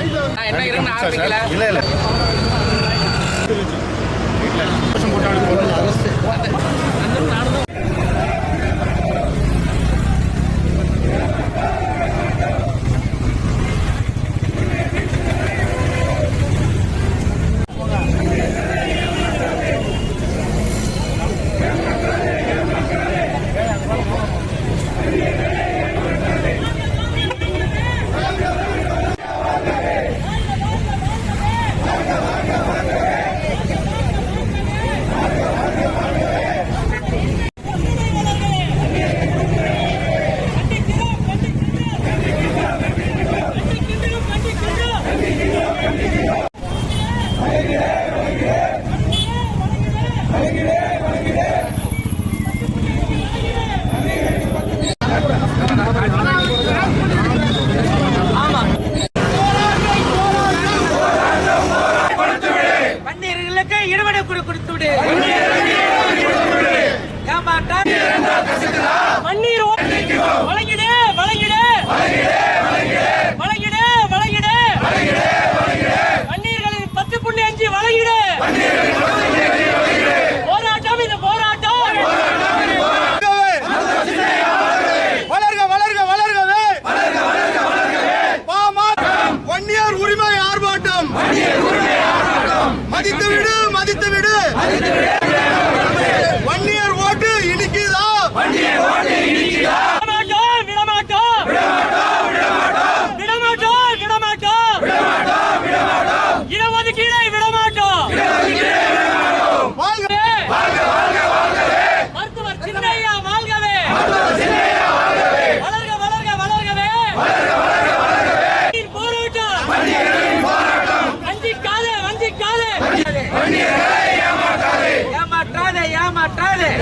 என்ன இருக்குன்னு ஆரம்பிக்கல? இல்லை இல்லை. எங்களுக்கு கொடுத்து விடு. வன்னியர் ஓட்டு இனிக்குதா வன்னியர் ஓட்டு இனிக்குதா Yeah. uma tralha! Né?